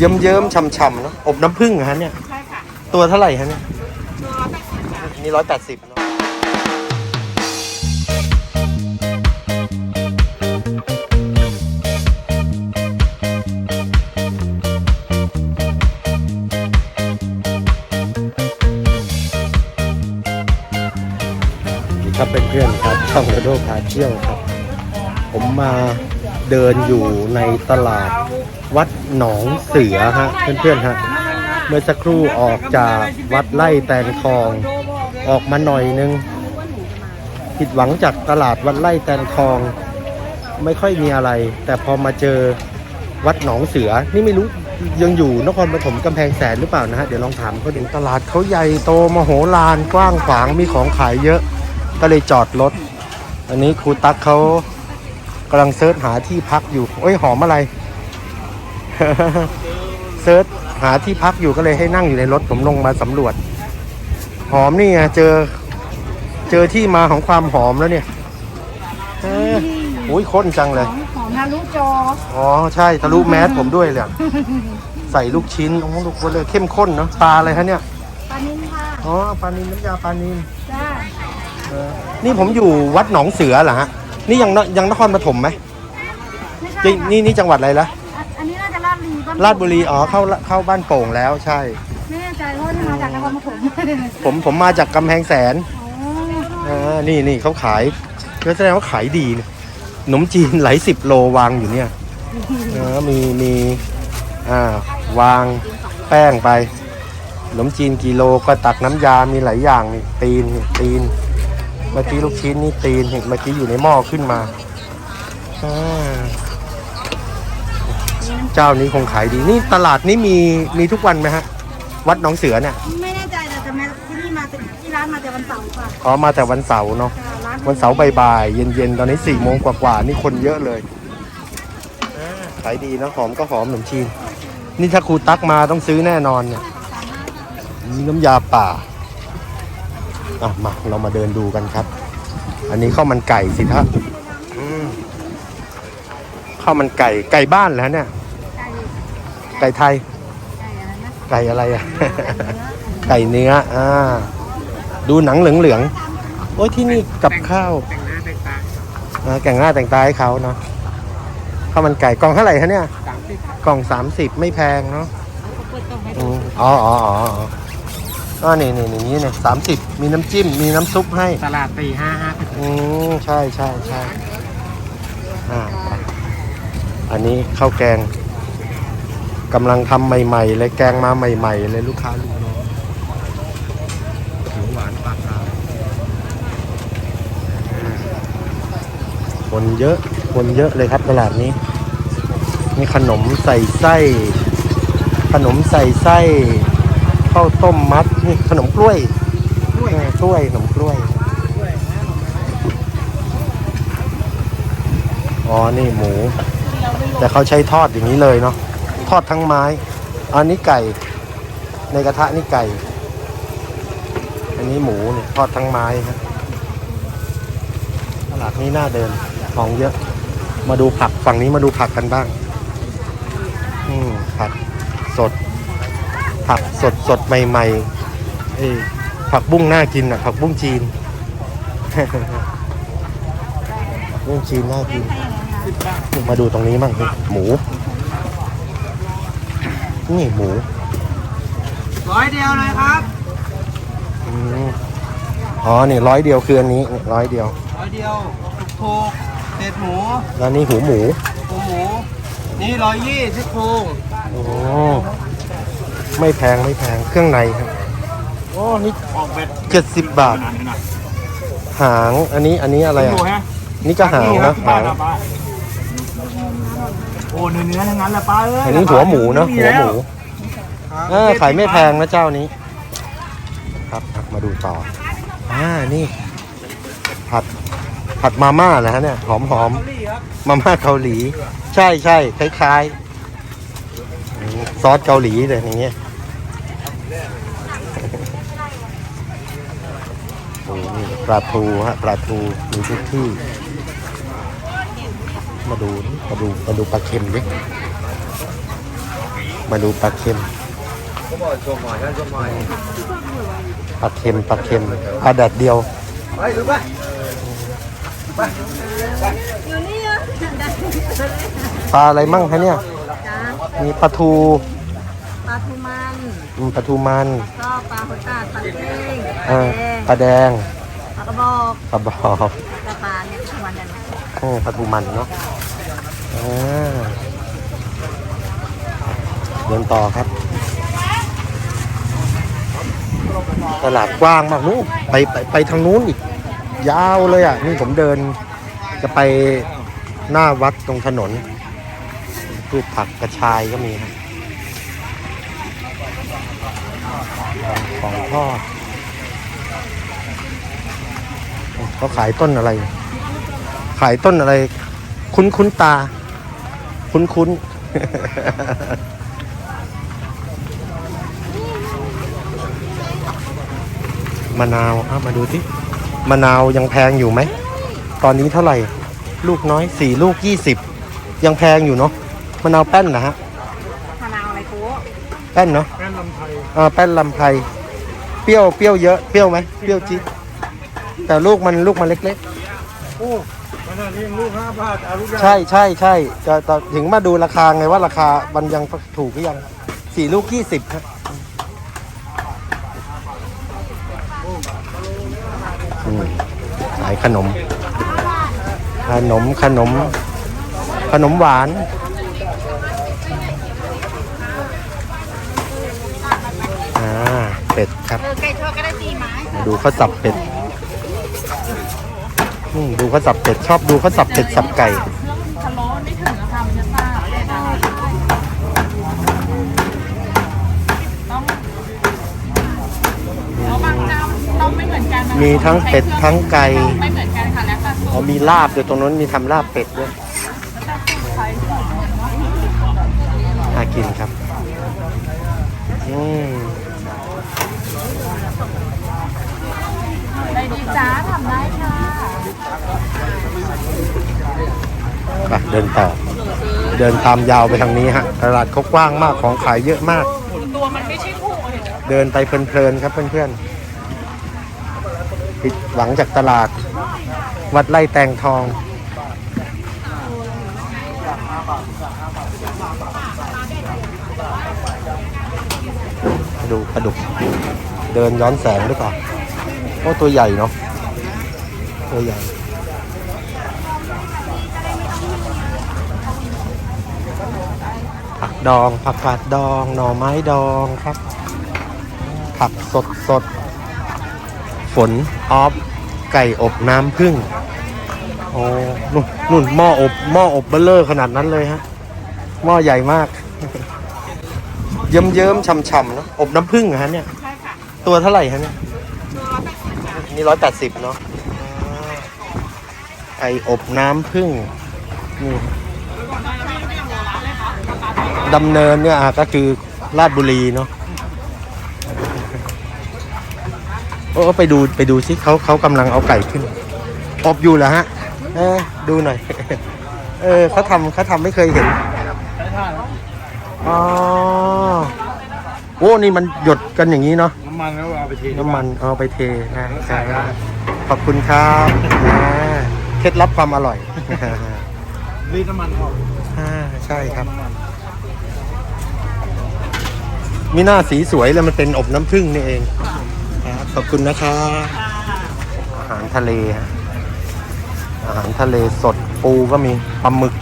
เยิ้มเยิ้มๆช่ำๆเนาะอบน้ำผึ้งเหรอฮะเนี่ย ใช่ค่ะตัวเท่าไหร่ฮะเนี่ย ตัวแปดสิบค่ะนี่ร้อยแปดสิบเนาะนี่ครับเป็นเพื่อนๆครับช่องระโดพาเที่ยวครับ ผมมา เดินอยู่ในตลาดวัดหนองเสือฮะเพื่อนๆฮะเมื่อสักครู่ออกจากวัดไล่แตนคอง ออกมาหน่อยนึงผิดหวังจากตลาดวัดไล่แตนคอง ไม่ค่อยมีอะไร แต่พอมาเจอวัดหนองเสือนี่ไม่รู้ยังอยู่นครปฐมกำแพงแสนหรือเปล่านะฮะเดี๋ยวลองถามเขาดูตลาดเขาใหญ่โตมโหฬารกว้างขวางมีของขายเยอะ ก็เลยจอดรถอันนี้ครูตั๊กเขา กำลังเซิร์ชหาที่พักอยู่โอ้ยหอมอะไร เซิร์ชหาที่พักอยู่ก็เลยให้นั่งอยู่ในรถผมลงมาสำรวจ หอมนี่ไงเจอ เจอที่มาของความหอมแล้วเนี่ยเอ้ยอุ้ยข้นจังเลย หอมทะลุจออ๋อใช่ทะลุแมสผมด้วยเลยอะใส่ลูกชิ้นโอ้โหลูกคนเลยเข้มข้นเนาะปลาอะไรคะเนี่ยปลานิลค่ะอ๋อปลานินน้ำยาปลานินจ้าเออนี่ผมอยู่วัดหนองเสือเหรอฮะ นี่ยังนยังนครปฐมไหมไม่ใช่นี่ค่ะนี่นี่จังหวัดอะไรละอันอันนี้น่าจะลาดบุรีบ้านลาดบุรีอ๋อเข้าเข้าบ้านโป่งแล้วใช่ ไม่แน่ใจเพราะว่านี่มาจากนครปฐมผมผมมาจากกำแพงแสนอ๋ออ่านี่นี่เขาขายก็แสดงว่าขายดีนะขนมจีนหลายสิบโลวางอยู่เนี่ยเออมีมีอ่าวางแป้งไปขนมจีนกิโลก็ตักน้ำยามีหลายอย่างนี่ตีนนี่ตีน เมื่อกี้ลูกชิ้นนี่ตีนนี่เมื่อกี้อยู่ในหม้อขึ้นมาอ่าเจ้านี้คงขายดีนี่ตลาดนี้มีมีทุกวันไหมฮะ วัดหนองเสือเนี่ยไม่แน่ใจแต่จะมาที่นี่มาที่ร้านมาแต่วันเสาร์ค่ะอ๋อมาแต่วันเสาร์เนาะค่ะร้านวันเสาร์บ่ายๆเย็นๆตอนนี้สี่โมงกว่าๆนี่คนเยอะเลยอ่าขายดีนะหอมก็หอมขนมจีนนี่ถ้าครูตักมาต้องซื้อแน่นอนเนี่ยนี่น้ำยาป่า อะมาเรามาเดินดูกันครับ อันนี้ข้าวมันไก่สิท่าอืมข้าวมันไก่ไก่บ้านเหรอเนี่ย ไก่ไก่ไทยไก่อะไรนะไก่อะไรอะ ไก่เนื้ออ่าดูหนังเหลืองๆโอ้ยที่นี่กับข้าวแต่งหน้าแต่งตาอ่าแต่งหน้าแต่งตาให้เขาเนาะข้าวมันไก่กล่องเท่าไหร่คะเนี่ยสามสิบกล่องสามสิบไม่แพงเนาะเปิดกล่องให้อืดูมอ๋ออ๋อ อ๋ออ๋ออ๋อนี่นี่นี่นี่เนี่ยสามสิบมีน้ำจิ้ม มีน้ำซุปให้ ตลาดตีห้าห้าอืมใช่ใช่ใช่อ่าไปอันนี้ข้าวแกงกำลังทำใหม่ๆเลยแกงมาใหม่ ๆ เลยลูกค้าลูกน้องหมูหวานปลากรายคนเยอะคนเยอะเลยครับตลาดนี้มีขนมใส่ไส้ ขนมใส่ไส้ ข้าวต้มมัดนี่ขนมกล้วยเออกล้วยขนมกล้วยอ๋อนี่หมู แต่เขาใช้ทอดอย่างนี้เลยเนาะทอดทั้งไม้อันนี้ไก่ ในกระทะนี่ไก่ อันนี้หมูเนี่ยทอดทั้งไม้ครับตลาดนี้น่าเดินของเยอะ มาดูผักฝั่งนี้มาดูผักกันบ้าง อืมผักสด ผักสดสดใหม่ๆเอ้ยผักบุ้งน่ากินอะผักบุ้งจีนผักบุ้งจีนน่ากินมาดูตรงนี้มั่งสิหมู นี่หมูร้อยเดียวเลยครับอืมอ๋อนี่ร้อยเดียวคืออันนี้นี่ร้อยเดียวร้อยเดียวถูกๆเศษหมูแล้วนี่หูหมูหมูหมูนี่ร้อยยี่ซี่โครงโอ้ ไม่แพงไม่แพงเครื่องในครับโอ้นี่ออกเบ็ดเจ็ดสิบบาท หางอันนี้อันนี้อะไรอะหมูฮะนี่ก็หางนะหางโอ้เนื้อเนื้อทั้งนั้นแหละป้าเอ้ยอันนี้หัวหมูนะหัวหมูครับเออขายไม่แพงนะเจ้านี้ ครับอะมาดูต่ออ่านี่ ผัดผัดมาม่าเหรอฮะเนี่ยหอมหอมเกาหลีครับๆมาม่าเกาหลี ใช่ใช่คล้ายๆอืมซอสเกาหลีเลยอย่างเงี้ย อ้นี่ปลาทูฮะปลาทูมีทุกที่ มาดูดิมาดูมาดูปลาเค็มดิมาดูปลาเค็มก็บอกชมหน่อยนะชมหน่อยปลาเค็มปลาเค็มปลาแดดเดียวไปดูไปอยู่นี่อะปลาอะไรมั่งคะเนี่ยจ้ามีปลาทู ปลาทูมัน มีปลาทูมันก็ปลาหัวตาดปลาเป้งปเอลาอแดงปลาแดงปลากระบอกปลาบอปลาปลาเนี่ยทุกวันเนี่ยโอ้ปลาทูมันเนาะอ่าเดินต่อครับ ตลาดกว้างมากนู้นไปไปไปทางนู้นอีก ยาวเลยอะ นี่ผมเดิน จะไปหน้าวัดตรงถนนพืชผักกระชายก็มีนะ ของทอดเขาขายต้นอะไร ขายต้นอะไร คุ้นคุ้นตา คุ้นคุ้นมะนาวเอามาดูที่มะนาวยังแพงอยู่ไหม ตอนนี้เท่าไหร่ ลูกน้อยสี่ลูกยี่สิบยังแพงอยู่เนาะมะนาวแป้นนะฮะมะนาวอะไรกูแป้นเนาะแม่ลำไทยอ่าแป้นลำไพร เปรี้ยวเปรี้ยวเยอะเปรี้ยวไหมเปรี้ยวจี๊ดแต่ลูกมันลูกมันเล็กโอ้ขนาดนี้ยังลูกห้าบาทเอาลูกใหญ่ๆใช่ใช่ใช่จะจะถึงมาดูราคาไงว่าราคามันยังถูกหรือยังสี่ลูกยี่สิบครับอืมขายขนม ขนมขนม ขนมหวาน อ่า เป็ดครับเออไก่ทอดก็ได้สี่ไม้มาดูเขาสับเป็ดอืมดูเขาสับเป็ดชอบดูเขาสับเป็ดสับไก่ทะโล้ไม่ถึงอะค่ะมันจะซ่าต้องแล้วบางเจ้าต้องไม่เหมือนกันนะมีทั้งเป็ดทั้งไก่ ไม่เหมือนกันค่ะแล้วแต่สูตรอ๋อมีลาบอยู่ตรงนั้นมีทำลาบเป็ดด้วยน่ากินครับอืม ได้ดีจ้าทำได้ค่ะไปเดินต่อ เดินตามยาวไปทางนี้ฮะตลาดเขากว้างมากของขายเยอะมาก ตัวมันไม่ใช่ถูกเห็นไหมเดินไปเพลินๆครับเพื่อนๆผิดหวังจากตลาด วัดไร่แตงทอง ดูปลาดุก เดินย้อนแสงด้วยก่อนโอ้ตัวใหญ่เนาะตัวใหญ่ผักดอง ผักกาดดอง หน่อไม้ดองครับ ผักสดสด ฝนออฟ ไก่อบน้ำผึ้งโอ้นู่นนู่นหม้ออบ หม้ออบเบลเลอร์ขนาดนั้นเลยฮะ หม้อใหญ่มาก เยิ้มเยิ้มๆช่ำๆเนอะอบน้ำผึ้งเหรอฮะเนี่ย ใช่ค่ะตัวเท่าไหร่ฮะเนี่ย ตัวละแปดสิบบาทนี่ร้อยแปดสิบเนาะไก่อบน้ำผึ้งนี่ดำเนินเนี่ยอะก็คือราชบุรีเนาะโอ้ไปดูไปดูสิเขาเขากำลังเอาไก่ขึ้น อบอยู่เหรอฮะ เออดูหน่อย เออเขาทำเขาทำไม่เคยเห็น อ๋อโอ้นี่มันหยดกันอย่างนี้เนาะน้ำมันแล้วเอาไปทีน้ำมันเอาไปเทนะใช่ครับขอบคุณครับนะเคล็ดลับความอร่อยรีดน้ำมันออกอ่าใช่ครับมีหน้าสีสวยแล้วมันเป็นอบน้ำผึ้งนี่เองครับขอบคุณนะครับอาหารทะเลฮะอาหารทะเลสดปูก็มีปลาหมึก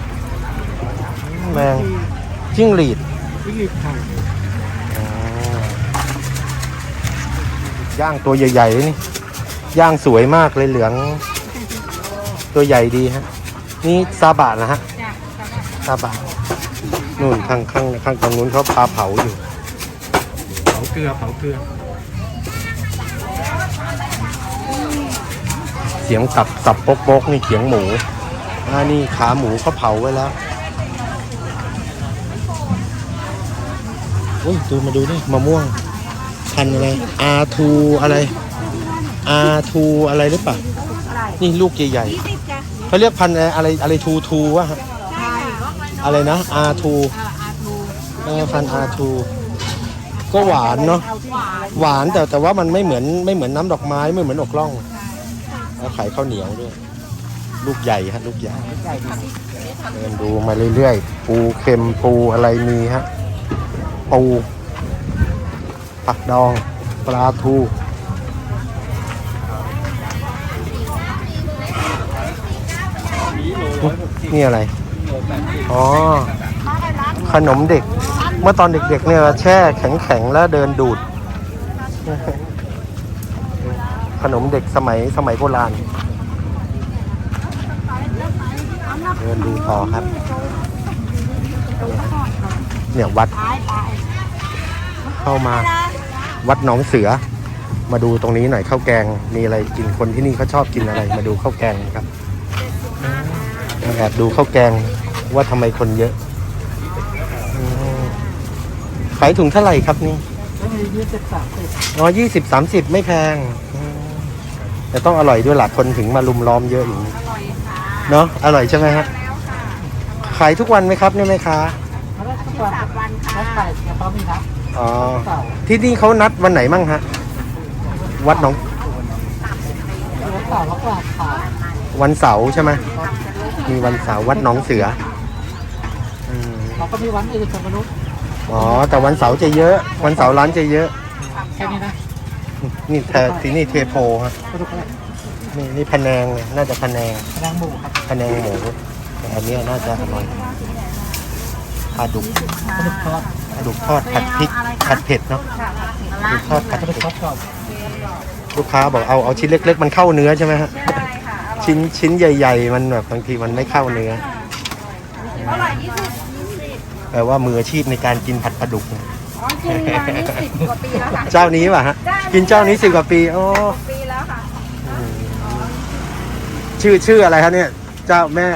แมง จิ้งหรีดรีดไข่อ๋อย่างตัวใหญ่ๆเลยนี่ ย่างสวยมากเลยเหลือง ตัวใหญ่ดีฮะ นี่ซาบะนะฮะจ้ะซาบะนู่นข้างข้างข้างตรงนู้นเขาพาเผาอยู่ เผาเกลือเผาเกลือ เสียงสับสับปกปกนี่เขียงหมูอ่านี่ขาหมูเขาเผาไว้แล้ว อ้ยดูมาดูนี่มะม่วง พันอะไร R2 อะไร R2 อะไรหรือเปล่านี่ลูกใหญ่ๆเขาเรียกพันอะไรอะไรอะไรทูทูวะฮะอะไรนะอาทูพันอาทูก็หวานเนาะหวานแต่แต่ว่ามันไม่เหมือนไม่เหมือนน้ำดอกไม้ไม่เหมือนอกล่องแล้วขายข้าวเหนียวด้วย ลูกใหญ่ฮะลูกใหญ่เดินดูมาเรื่อยๆ ปูเค็มปูอะไรมีฮะ ปูผักดอง ปลาทู นี่อะไร อ๋อ ขนมเด็ก เมื่อตอนเด็กๆเนี่ยแช่แข็งๆ แล้วเดินดูด ขนมเด็กสมัยสมัยโบราณ เดินดูต่อครับ เนี่ยวัด เข้ามาวัดหนองเสือ มาดูตรงนี้หน่อยข้าวแกง มีอะไรกินคนที่นี่เขาชอบกินอะไร มาดูข้าวแกงครับมาแอบดูข้าวแกงว่าทำไมคนเยอะขายถุงเท่าไหร่ครับนี่ยี่สิบสามสิบอ๋อยี่สิบสามสิบไม่แพง แต่ต้องอร่อยด้วยหลักคนถึงมาลุมล้อมเยอะอย่างนี้เนาะอร่อยใช่ไหมฮะขายทุกวันไหมครับเนี่ยไหมคะเขา ทุกวันสามวันค่ะไข่เฉพาะมีนับอ๋อ เสาร์ที่นี่เขานัดวันไหนมั่งฮะ วัดหนองวันเสาร์แล้วก็ขายวันเสาร์ใช่ไหมมีวันเสาร์วัดหนองเสืออืมเราก็มีวันอื่นสมนุษย์อ๋อ แต่วันเสาร์จะเยอะ วันเสาร์ร้านจะเยอะ แค่นี้นะนี่แทที่นี่เทโพฮะกระดูกอะไรนี่นี่พะแนงเลยน่าจะพะแนงแดงหมูครับพะแนงหมูแต่อันเนี้ยน่าจะอร่อย ปลาดุกกระดูกทอดปลาดุกทอดผัดพริกผัดเผ็ดเนาะปลาดุกทอดผัดกระดูกเผ็ดทอดกรอบลูกค้าบอกเอาเอาชิ้นเล็ก ๆ มันเข้าเนื้อใช่ไหมฮะใช่ค่ะอร่อยชิ้นชิ้นใหญ่ ๆ มันแบบบางทีมันไม่เข้าเนื้ออร่อยยี่สิบยี่สิบแปลว่ามืออาชีพในการกินผัดปลาดุกเนี่ยอ๋อกินมานี่สิบกว่าปีแล้วค่ะเจ้านี้ป่ะฮะกินเจ้านี้สิบกว่าปีโอ้ปีแล้วค่ะชื่อชื่ออะไรครับเนี่ย เจ้าแม่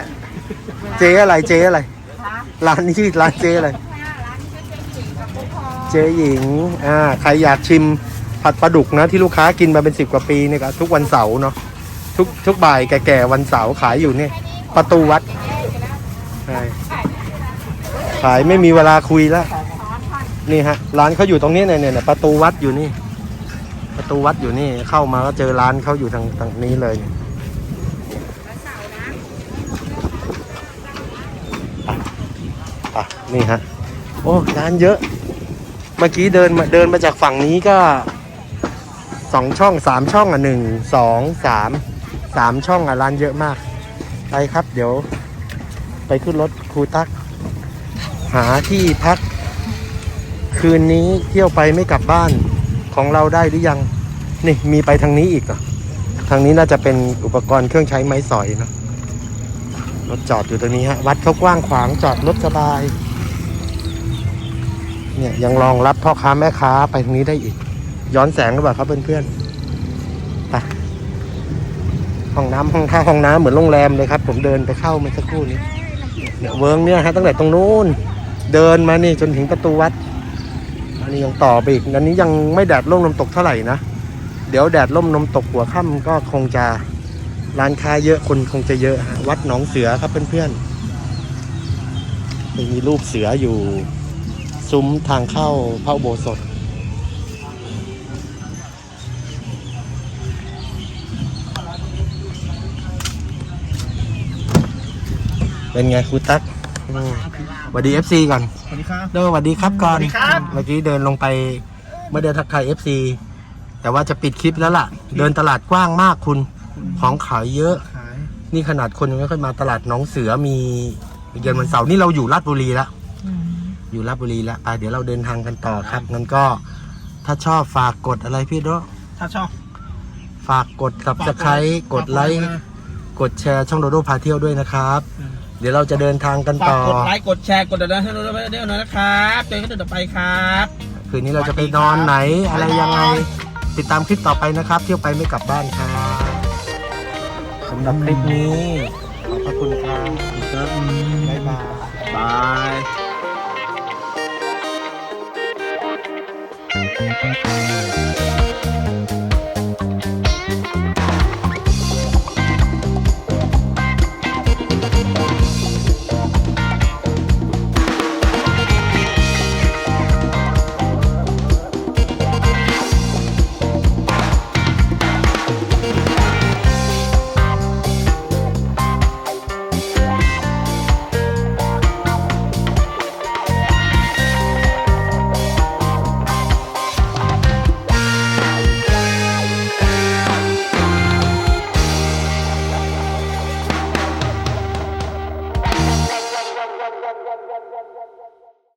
เจ๊อะไรเจ๊อะไรค่ะ ร้านนี้ชื่อร้านเจ๊อะไรร้านนี้ก็เจ๊หญิงกับผู้พอเจ๊หญิง อ่า ใครอยากชิมผัดปลาดุกนะ ที่ลูกค้ากินมาเป็นสิบกว่าปีเนี่ยก็ทุกวันเสาร์เนาะ ทุกทุกบ่ายแก่ๆวันเสาร์ขายอยู่เนี่ย ประตูวัดใช่ขายไม่มีเวลาคุยแล้ว นี่ฮะ ร้านเขาอยู่ตรงนี้เนี่ยเนี่ยเนี่ยประตูวัดอยู่นี่ ประตูวัดอยู่นี่ เข้ามาก็เจอร้านเขาอยู่ทางทางนี้เลยเนี่ยอะ อะนี่ฮะโอ้ร้านเยอะ เมื่อกี้เดินมาเดินมาจากฝั่งนี้ก็สองช่องสามช่องอะหนึ่งสองสามสามช่องอะร้านเยอะมาก ไปครับเดี๋ยว ไปขึ้นรถครูตัก หาที่พัก คืนนี้เที่ยวไปไม่กลับบ้านของเราได้หรือยัง นี่มีไปทางนี้อีกเหรอทางนี้น่าจะเป็นอุปกรณ์เครื่องใช้ไม้สอยเนอะ รถจอดอยู่ตรงนี้ฮะ วัดเขากว้างขวางจอดรถสบาย เนี่ยยังรองรับพ่อค้าแม่ค้าไปทางนี้ได้อีก ย้อนแสงหรือเปล่าครับเพื่อนๆไปห้องน้ำห้องท่าห้องน้ำเหมือนโรงแรมเลยครับ ผมเดินไปเข้าเมื่อสักครู่นี้เนี่ยเวิร์งเนี่ยฮะตั้งแต่ตรงนู้นเดินมานี่จนถึงประตูวัด อันนี้ยังต่อไปอีกอันนี้ยังไม่แดดร่มลมตกเท่าไหร่นะ เดี๋ยวแดดร่มลมตกหัวค่ำก็คงจะ ร้านค้าเยอะคนคงจะเยอะฮะวัดหนองเสือครับเพื่อนๆมีรูปเสืออยู่ ซุ้มทางเข้าพระอุโบสถเป็นไงครูตั๊กอืมสวัสดีเอฟซีก่อนสวัสดีครับเด้อสวัสดีครับก่อนสวัสดีครับเมื่อกี้เดินลงไปไม่ได้ทักทายเอฟซีแต่ว่าจะปิดคลิปแล้วล่ะ เดินตลาดกว้างมากคุณ ของขายเยอะ ขายนี่ขนาดคนยังไม่ค่อยมาตลาดหน้องเสือมีเย็นวันเสาร์นี่เราอยู่ราชบุรีแล้วอยู่ราชบุรีแล้วอะเดี๋ยวเราเดินทางกันต่อครับงั้นก็ถ้าชอบฝากกดอะไรพี่โดะถ้าชอบ ฝากกดกับสไครกดไลค์กดแชร์ช่องโดโดพาเที่ยวด้วยนะครับ เดี๋ยวเราจะเดินทางกันฝากต่อ กดไลค์กดแชร์กดติดตามให้เราด้วยเดี๋ยวหน่อยนะครับเจอกันต่อไปครับ คืนนี้เราจะไปนอนไหนอะไรยังไง ติดตามคลิปต่อไปนะครับ เที่ยวไปไม่กลับบ้านครับ สำหรับคลิปนี้ ขอบพระคุณครับบ๊ายบายบายบ